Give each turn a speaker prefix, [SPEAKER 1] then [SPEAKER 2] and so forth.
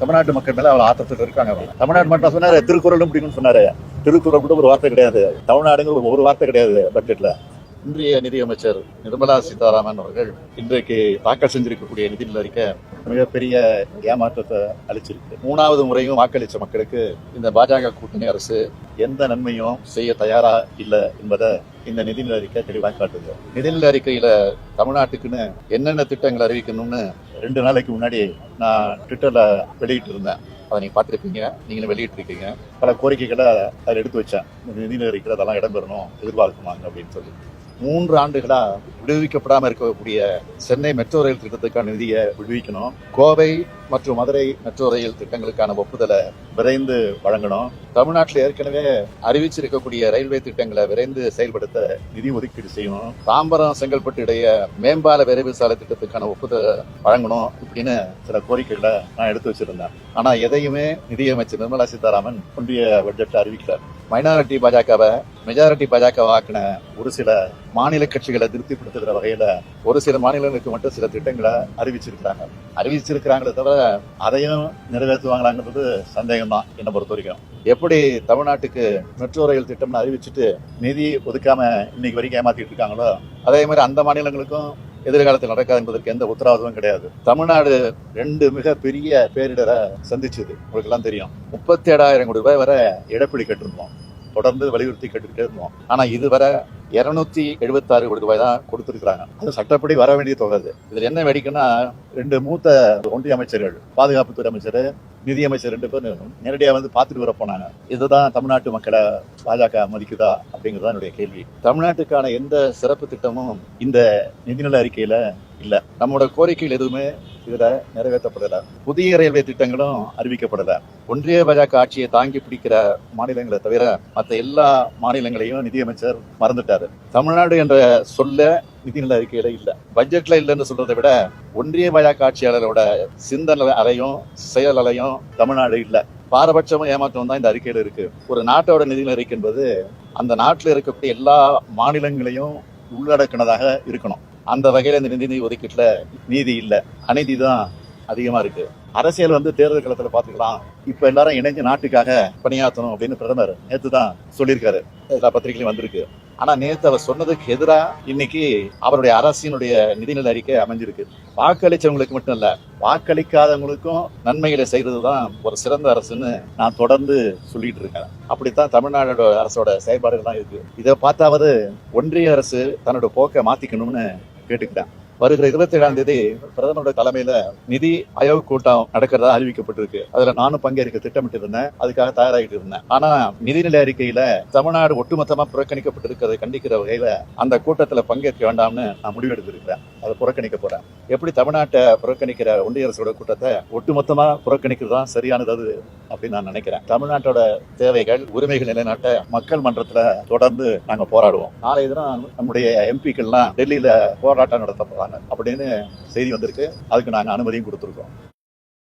[SPEAKER 1] தமிழ்நாட்டு மக்கள் மேலே அவ்வளோ ஆத்தத்தில் இருக்காங்க. தமிழ்நாடு மட்டும் சொன்னார் திருக்குறளும் பிடிக்கும்னு சொன்னார். திருக்குறள் கூட ஒரு வார்த்தை கிடையாது. தமிழ்நாடுங்கிற ஒரு வார்த்தை கிடையாது பட்ஜெட்டில் இன்றைய நிதியமைச்சர் நிர்மலா சீதாராமன் அவர்கள் இன்றைக்கு தாக்கல் செஞ்சிருக்கக்கூடிய நிதி அறிக்கை மிகப்பெரிய ஏமாற்றத்தை அளிச்சிருக்கு. மூணாவது முறையும் வாக்களித்த மக்களுக்கு இந்த பாஜக கூட்டணி அரசு எந்த நன்மையும் செய்ய தயாரா இல்லை என்பதை இந்த நிதிநிலை அறிக்கை தெளிவாக காட்டுது. நிதிநிலை அறிக்கையில தமிழ்நாட்டுக்குன்னு என்னென்ன திட்டங்கள் அறிவிக்கணும்னு ரெண்டு நாளைக்கு முன்னாடி நான் ட்விட்டர்ல வெளியிட்டு இருந்தேன். அதை நீங்க பார்த்துருப்பீங்க நீங்களும் வெளியிட்டிருக்கீங்க. பல கோரிக்கைகளை அதில் எடுத்து வச்சேன். இந்த நிதிநிலை அறிக்கையில் அதெல்லாம் இடம்பெறணும் எதிர்பார்க்குமாங்க அப்படின்னு சொல்லி. மூன்று ஆண்டுகளா விடுவிக்கப்படாமல் இருக்கக்கூடிய சென்னை மெட்ரோ ரயில் திட்டத்துக்கான நிதியை விடுவிக்கணும். கோவை மற்றும் மதுரை மெட்ரோ ரயில் திட்டங்களுக்கான ஒப்புதலை விரைந்து வழங்கணும். தமிழ்நாட்டில் ஏற்கனவே அறிவிச்சிருக்கக்கூடிய ரயில்வே திட்டங்களை விரைந்து செயல்படுத்த நிதி ஒதுக்கீடு செய்யணும். தாம்பரம் செங்கல்பட்டு இடையே மேம்பால விரைவு சாலை திட்டத்துக்கான ஒப்புதலை வழங்கணும் இப்படின்னு சில கோரிக்கைகளை நான் எடுத்து வச்சிருந்தேன். ஆனா எதையுமே நிதியமைச்சர் நிர்மலா சீதாராமன் ஒன்றிய பட்ஜெட்ல அறிவிக்கிறார் மைனாரிட்டி பாஜகவை மெஜாரிட்டி பாஜக ஆக்கின ஒரு சில மாநில கட்சிகளை திருப்திப்படுத்துகிற வகையில ஒரு சில மாநிலங்களுக்கு மட்டும் சில திட்டங்களை அறிவிச்சிருக்கிறாங்க. அறிவிச்சிருக்கிறாங்களே தவிர அதையும் நிறைவேற்றுவாங்களாங்கிறது சந்தேகம் தான் என்னை பொறுத்த வரைக்கும். எப்படி தமிழ்நாட்டுக்கு மெட்ரோ ரயில் திட்டம்னு அறிவிச்சுட்டு நிதி ஒதுக்காம இன்னைக்கு வரைக்கும் ஏமாத்திட்டு இருக்காங்களோ அதே மாதிரி அந்த மாநிலங்களுக்கும் எதிர்காலத்தில் நடக்காது என்பதற்கு எந்த உத்தரவாதமும் கிடையாது. தமிழ்நாடு ரெண்டு மிக பெரிய பேரிடரை சந்திச்சது. உங்களுக்கு எல்லாம் தெரியும். முப்பத்தி ஏழாயிரம் கோடி ரூபாய் வரை இழப்பீடு கேட்டிருந்தோம். தொடர்ந்து வலியுறுத்தி கேட்டுக்கிட்டே இருந்தோம். ஆனால் இதுவரை இரநூத்தி எழுபத்தாறு கோடி ரூபாய் தான் கொடுத்துருக்காங்க அது சட்டப்படி வர வேண்டிய தொகை அது என்ன வேடிக்கைன்னா ரெண்டு மூத்த ஒன்றிய அமைச்சர்கள் பாதுகாப்புத்துறை அமைச்சர் நிதியமைச்சர் ரெண்டு பேரும் நேரடியாக வந்து பார்த்துட்டு வர போனாங்க. இதுதான் தமிழ்நாட்டு மக்களை பாஜக மதிக்குதா அப்படிங்கிறது என்னுடைய கேள்வி. தமிழ்நாட்டுக்கான எந்த சிறப்பு திட்டமும் இந்த நிதிநிலை அறிக்கையில் இல்லை. நம்மளோட கோரிக்கைகள் எதுவுமே இதில் நிறைவேற்றப்படலை. புதிய ரயில்வே திட்டங்களும் அறிவிக்கப்படலை. ஒன்றிய பாஜக ஆட்சியை தாங்கி பிடிக்கிற மாநிலங்களை தவிர மற்ற எல்லா மாநிலங்களையும் நிதியமைச்சர் மறந்துட்டாரு. தமிழ்நாடு என்ற சொல்ல நிதிநிலை அறிக்கையில இல்லை. பட்ஜெட்ல இல்லைன்னு சொல்றதை விட ஒன்றிய பாஜக ஆட்சியாளரோட சிந்தனை அலையும் செயல் அலையும் தமிழ்நாடு இல்லை. பாரபட்சமும் ஏமாற்றம் தான் இந்த அறிக்கையில இருக்கு. ஒரு நாட்டோட நிதிநிலை அறிக்கை என்பது அந்த நாட்டில் இருக்கக்கூடிய எல்லா மாநிலங்களையும் உள்ளடக்கினதாக இருக்கணும். அந்த வகையில் இந்த நிதி ஒதுக்கீட்டில் நீதி இல்லை. அநீதி தான் அதிகமாக இருக்கு. அரசியல் வந்து தேர்தல் களத்தில் பார்த்துக்கலாம். இப்போ எல்லாரும் இணைஞ்சு நாட்டுக்காக பணியாற்றணும் அப்படின்னு பிரதமர் நேற்று தான் சொல்லியிருக்காரு. எல்லா பத்திரிகையிலும் வந்திருக்கு. ஆனால் நேற்று அவர் சொன்னதுக்கு எதிராக இன்னைக்கு அவருடைய அரசினுடைய நிதிநிலை அறிக்கை அமைஞ்சிருக்கு. வாக்களித்தவங்களுக்கு மட்டும் இல்லை வாக்களிக்காதவங்களுக்கும் நன்மைகளை செய்கிறது தான் ஒரு சிறந்த அரசுன்னு நான் தொடர்ந்து சொல்லிட்டு இருக்கேன். அப்படித்தான் தமிழ்நாடோட அரசோட செயல்பாடுகள் தான் இருக்கு. இதை பார்த்தாவது ஒன்றிய அரசு தன்னோட போக்கை மாற்றிக்கணும்னு கேட்டுக்கிட்டேன் வருகிற இருபத்தி ஏழாம் தேதி பிரதமரோட தலைமையில நிதி ஆயோக் கூட்டம் நடக்கிறதா அறிவிக்கப்பட்டிருக்கு. அதுல நானும் பங்கேற்க திட்டமிட்டு இருந்தேன் அதுக்காக தயாராகிட்டு இருந்தேன். ஆனா நிதிநிலை அறிக்கையில தமிழ்நாடு ஒட்டுமொத்தமா புறக்கணிக்கப்பட்டிருக்கிறதை கண்டிக்கிற வகையில அந்த கூட்டத்துல பங்கேற்க வேண்டாம்னு நான் முடிவெடுத்திருக்கிறேன். அதை புறக்கணிக்க போறேன். எப்படி தமிழ்நாட்டை புறக்கணிக்கிற ஒன்றிய அரசோட கூட்டத்தை ஒட்டுமொத்தமா புறக்கணிக்கிறது தான் சரியானது அது அப்படின்னு நான் நினைக்கிறேன். தமிழ்நாட்டோட தேவைகள் உரிமைகள் நிலைநாட்ட மக்கள் மன்றத்துல தொடர்ந்து நாங்க போராடுவோம். நாளைய தினம் நம்முடைய எம்பிக்கள்லாம் டெல்லியில போராட்டம் நடத்த போறாங்க. அப்படின்னு செய்தி வந்திருக்கு. அதுக்கு நாங்க அனுமதியும் கொடுத்துருக்கோம்.